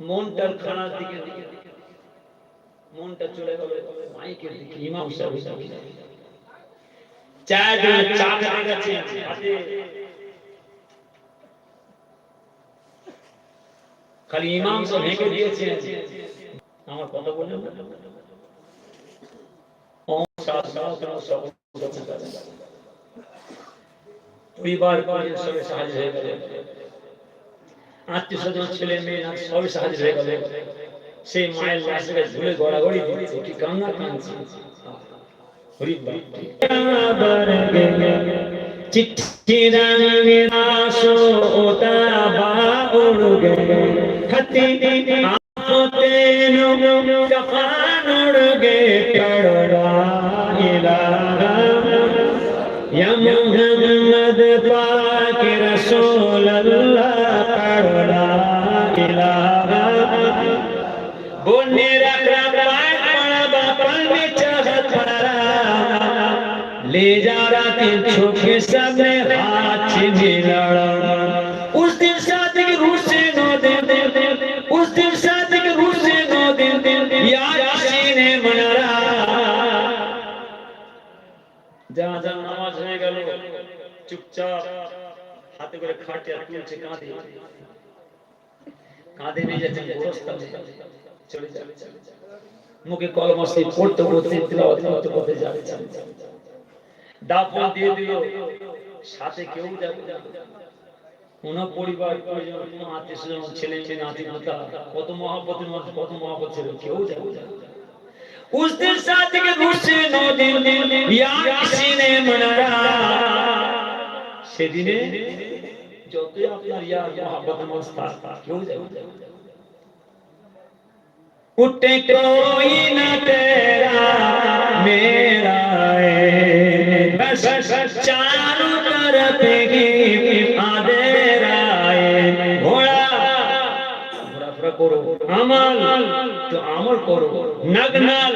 মনটার খানার দিকে মনটা চলে গেল মাইকের দিকে, ইমাম সাহেব চার চা খেতে গেছে হাতে। খালি ইমাম সব হেঁকে দিয়েছে আমার কথা বললেন পরিবার পরিজন সবে সাহায্য হয়ে গেল। আত্মীয় স্বজন ছেলে মেয়েরা সবই সাহায্য হয়ে গেল। সে মায়ের লাশকে ঝুলে গড়াগড়ি দিচ্ছে কি কান্না কাঁদছে। या पाक रसूल अल्लाह इलाहा। बोलने पाक बापा चाहत ले जा रहा तीन छुपे सब में हाथ জানাজার নামাজ হয়ে গেল। চুপচাপ হাতে করে খাটে আর তুলছে, কাঁধে। কাঁধে নিয়ে যাচ্ছে গোরস্তান চলে যাচ্ছে মুখে কলম কলমসে পড়তে পড়তে তিলাওয়াত করতে করতে যাবে দাফন দিয়ে দিল। সাথে কেউ যাবে কোন পরিবার প্রয়োজন কোন আত্মীয় ছেলে মেয়ে, নাতি নাতা, কত মহাপতের মানুষ কত মহাপত ছিল, কেউ যাবে উস্তির সাথে থেকে साथ के गुस्से नो दिन दिन या किसी ने मनाया সেদিনে যতই আপনার ইয়ার মহাব্বত মস্তা কেউ যাবে না। उठे कोई न तेरा मेरा है बस चारों तरफ ही आधेरा है घोड़ा ঘোরাফেরা করো আমল তো আমল করো নগনাল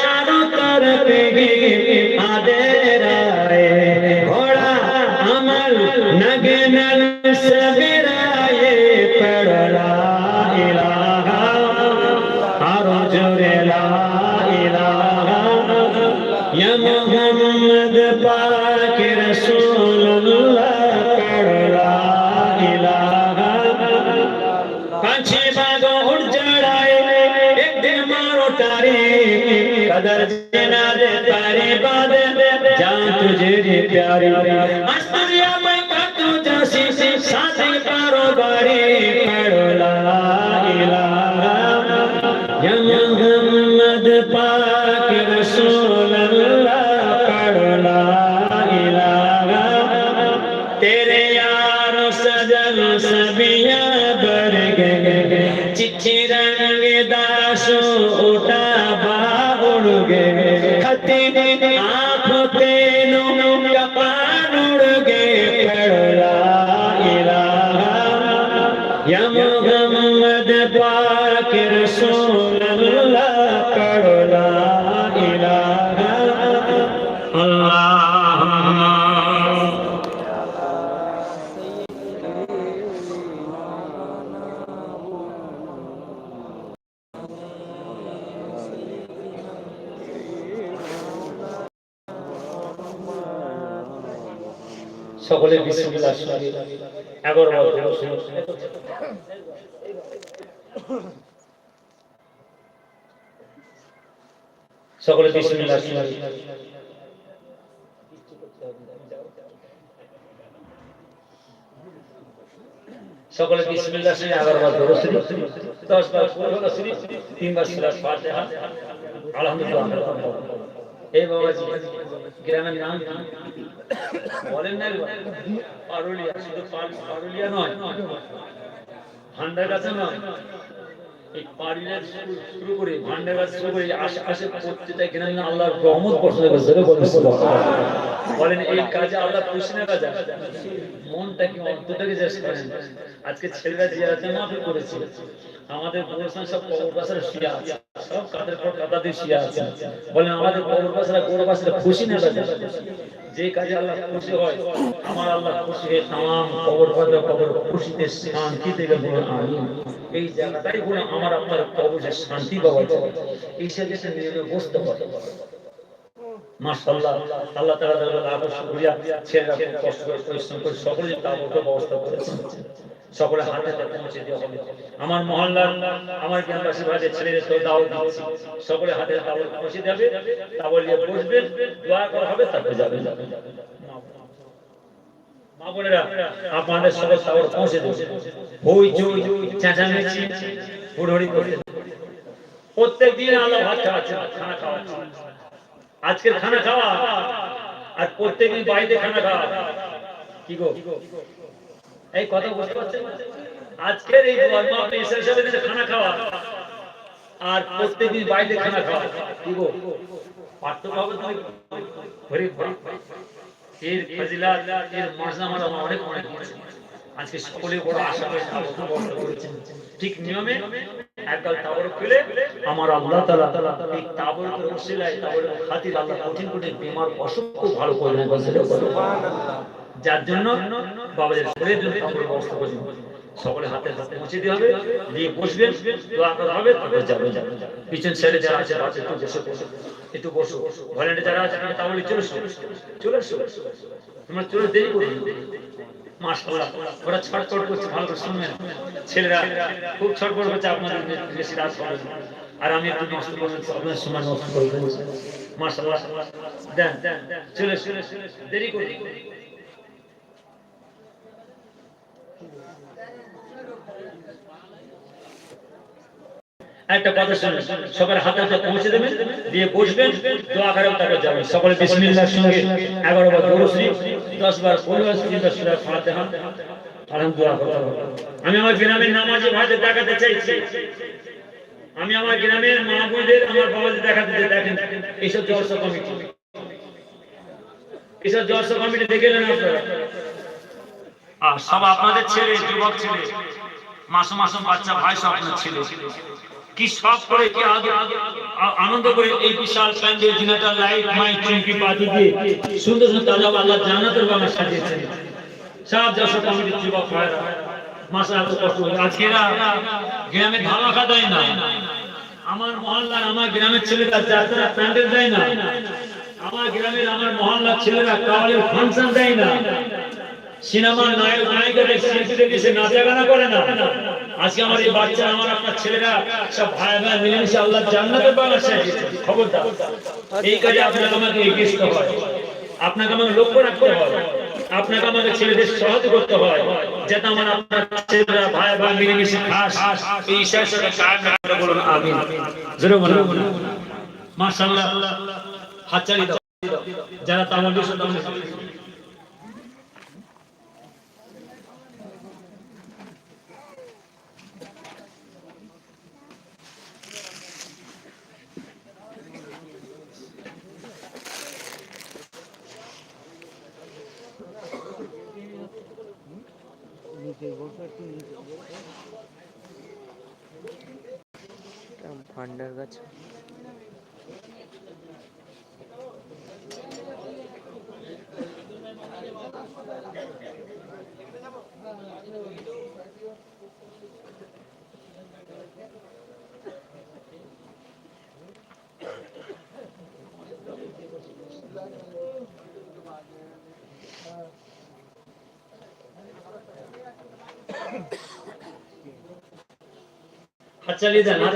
बस चारों तरफ ही कदर दे तारे बाद, जान तुझे प्यारे। अस्तरिया मैं काटू जासी साथी पारो बारी पढ़ो ला इलाहा या पाक रसूल अल्लाह पढ़ो ला तेरे यार सजन सबिया बर रंग दासो उठा बाउड़ गए সকলে বিসমিল্লাহ এগারো বার শরীফ। সকলে বিসমিল্লাহ সকলে বিসমিল্লাহ শরীফ এগারো বার দরুদ শরীফ, দশ বার কুরআন শরীফ তিনবার সূরা ফাতিহা। আলহামদুলিল্লাহ এই বাবাজি গ্রামের নাম? বলেন না, পারুলিয়া, শুধু পারুলিয়া নয় ভান্ডার কাছে নয়, এই পাড়িরা শুরু করে ভান্ডারা শুরু করে আশেপাশে প্রত্যেকটা আল্লাহর রহমত বর্ষণ বলেন, এই কাজে আল্লাহ খুশি না কাজে? চেষ্টা করেন আজকে ছেলেরা আমাদের গোরস্থান সব আছে। সব কাদের পর আছে। বলেন, আমাদের খুশি না কাজে? যে কাজে আল্লাহ খুশি হয়, আমার আল্লাহ খুশি হয়ে তাম কবর বাজা কবর, খুশিতে শান্তি দেবে বলুন আমি এই জায়গাটাই বলে আমার আপনার কবরে শান্তি পাওয়া যায় এই সাথে নিয়ে বসতে পারে মাশাআল্লাহ, আল্লাহ তাআলা তাআলা শুকরিয়া ছেলেরা কষ্ট করে পরিশ্রম করে সকলে তাবরকে ব্যবস্থা করেছেন। সকলে হাতে পৌঁছে দেওয়া হবে। আমার মহল্লার, আমার গ্রামবাসী ভাইদের ছেলেদের তো দাও দিচ্ছি। সকলে হাতে তাবর পৌঁছে দেবে তাবর নিয়ে বসবেন দোয়া করা হবে, তারপরে যাবে। ভাত আজকের খানা খাওয়া, আর প্রত্যেকদিন খানা খাওয়া। কি গো? এই কথা বুঝতে পারছেন? আজকের এই ধর্ম আপনি দিনে খানা খাওয়া আর প্রত্যেকদিন বাড়িতে খানা খাওয়া, কি গো? পার্থক্য হবে তুমি ভরে ভরে এর ফজিলাত, এর মর্যাদা আমার অনেক অনেক। আজকে সকলে বড় আশা করে বর্ণনা করেছেন। ঠিক নিয়মে একদল তাবরক খুলে আমার আল্লাহ তাআলা এই তাবরকের ওসিলায় তাবরকের খাতির আল্লাহ কঠিন কঠিন, বিমার অসংখ্য ভালো করে নেন যার জন্য বাবাদের শরীরের জন্য তাবরক ব্যবস্থা করেছেন। সকলে হাতে হাতে পৌঁছে দিয়ে হবে, দিয়ে বসবেন, দোয়া করা হবে, তারপরে যাবে পিছন ছেড়ে যারা আছে রাতে একটু বসে বসে, একটু বসো। ভলেন্টিয়ার যারা আছে, তারা তাহলে চলে এসো, চলে তোমরা চলে দেরি করবে মাশাআল্লাহ, ওরা ছটফট করছে, ভালো করে শুনবেন। ছেলেরা খুব ছটফট করছে, আপনাদের বেশি রাত হবে। আর আমি একটু নষ্ট সময় নষ্ট মাশাআল্লাহ, দেন চলে দেরি একটা কথা শুনুন। সকালে হাতে হাতে পৌঁছে দেবেন, দিয়ে বসবেন, দোয়া করে তারপর যাবেন। সকলে বিসমিল্লাহর সঙ্গে 11 বার দরুদ শরীফ 10 বার কুল ওয়াসিদা সূরা ফাতিহা। আলহামদুলিল্লাহ আমি আমার গ্রামের নামাজি ভাইদের দেখাতে চাইছি। আমি আমার গ্রামের মা বোনদের, আমার বাবাদের দেখাতে দেখেন এইসব জলসা কমিটি। এইসব জলসা কমিটি দেখে নেন আপনারা। আর সব আপনাদের ছেলে, যুবক ছেলে, মাসুম মাসুম বাচ্চা, ভাই সব আপনার ছেলে। কি সব করে কি আনন্দ করে এই বিশাল প্যান্ডেল দিনাটা লাইট মাইক চুমকি বাতি দিয়ে সুন্দর সুন্দর তাজা আল্লাহ জান্নাতের বাগান সাজিয়েছেন। সব যশো কমিটির যুবক ভাইরা মাসা এত কষ্ট গ্রামে ধামাকা দেয় না। আমার মহল্লার আমার গ্রামের ছেলেরা যাত্রা প্যান্ডেল দেয় না। আমার গ্রামের আমার মহল্লার ছেলেরা কাওয়ালের ফাংশন দেয় না। সিনেমার নায়ক নায়িকাদের শিল্পীদের এসে নাচা গানা করে না। আজকে আমার এই বাচ্চা, আমার আপনার ছেলেরা সব ভাই ভাই মিলেমিশে আল্লাহ জান্নাতের বাগান সাজিয়েছে খবরদার। এই কাজে আপনাকে আমাকে এগিয়ে হয়। আপনাকে আমাকে লক্ষ্য রাখতে হয়। আপনাকে আমাকে ছেলেদের সহজ করতে হয়। যাতে আমার আপনার ছেলেরা ভাই ভাই মিলেমিশে খাস। এই ঈশ্বরের সাথে বলুন, আমিন। জোরে বলুন মাশাআল্লাহ। হাততালি দাও। যারা দিয়েছে তামাল ভান্ডার গাছ হাত চালিয়ে দেন হাত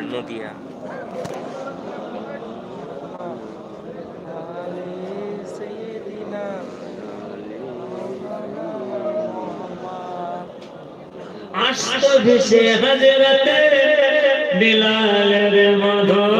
পড়ে নদিয়া আস্ত ভেসে হজরতে বিলালের মধুর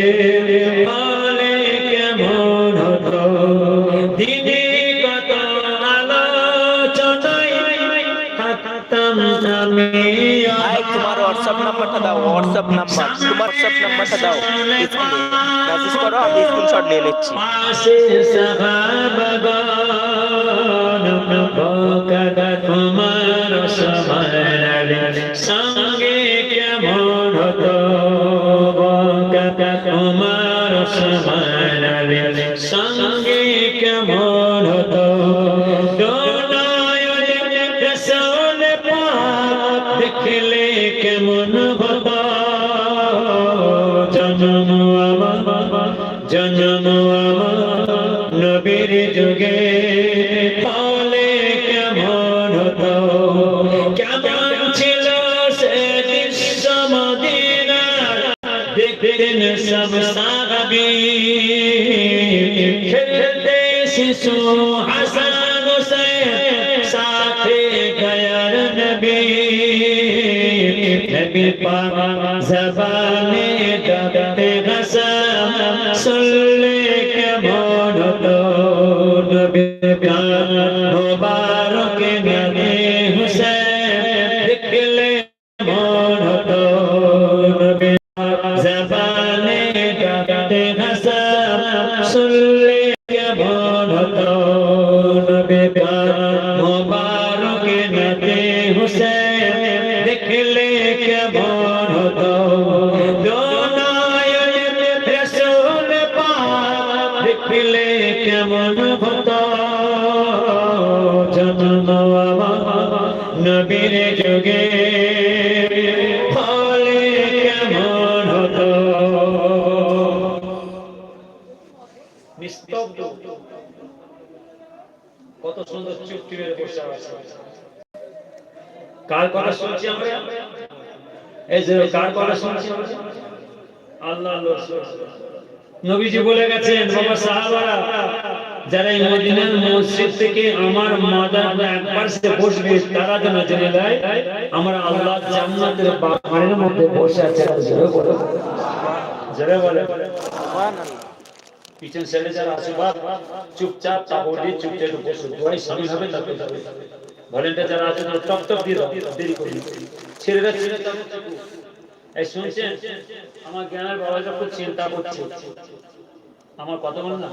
হোয়াটসঅ্যাপ নাম্বারটা দাও হোয়াটসঅ্যাপ নাম্বার তোমার হোয়াটসঅ্যাপ নাম্বারটা দাও মেসেজ করো, আমি স্ক্রিনশট নিয়ে নিচ্ছি। সঙ্গে কেমন দেখলে কেমন হতো জন্ম আমার জন্ম আমার নবীর যুগে। ফলে কেমন হতো? কেমন ছিল সে দৃশ্য মদিনার দেখতেন সব সাহাবি। খেলতে শিশু হাসান হুসैन সাথে গয়ার নবী। নবী পাক জবানে দবতে গসম সুনলে কেমন হতো নবী পাক মুবারক নবী হুসैन দেখলে কেমন হতো নবী পাক জবানে দবতে গসম সুনলে কেমন হতো নবী পাক নিস্তব্ধ। কত সুন্দর চুক্তি মেরে বসে আছে। কার কথা শুনছি আমরা? এই যে কার কথা শুনছি আল্লাহ নবীজি বলে গেছেন, বাবা সাহাবারা, যারা এই মদিনার মসজিদ থেকে আমার মাদার একবার সে বসবে, তারা যেন জেনে দেয় আমার আল্লাহ জান্নাতের বাগানের মধ্যে বসে আছে। জোরে বলো। জোরে বলে। পিছন সাইডে যারা আছে বাপ চুপচাপ তাপড় দিয়ে চুপচাপ বসে দোয়াই সামিল হবে তারপরে যাবে ভলেন্টিয়ার যারা আছে তারা টপ টপ দিয়ে দেরি করি ছেলেরা ছেলে এই শুনছেন আমার জ্ঞানের বাবাটা খুব চিন্তা করছে আমার কথা বল না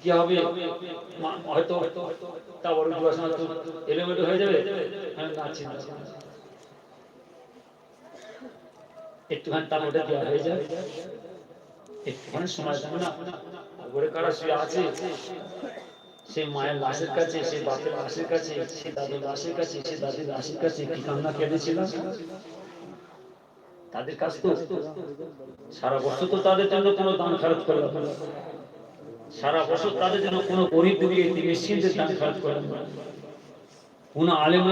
কি হবে হয়তো তা বড় পড়াশোনা তো এলোমেলো হয়ে যাবে না চিন্তা। একটুখানি তার ওটা দেওয়া হয়ে যাবে সময় না ঘরে কারা শুয়ে আছে? মায়ের লাশের কাছে বাপের লাশের কাছে লাশের কাছে লাশের কাছে কি কান্না তাদের কাছ তো সারা বছর তো তাদের জন্য কোনো দান খরচ করে না। সারা বছর তাদের জন্য কোনো গরিব দুঃখী মিসকিনদের দান খরচ না। কোনো আলেম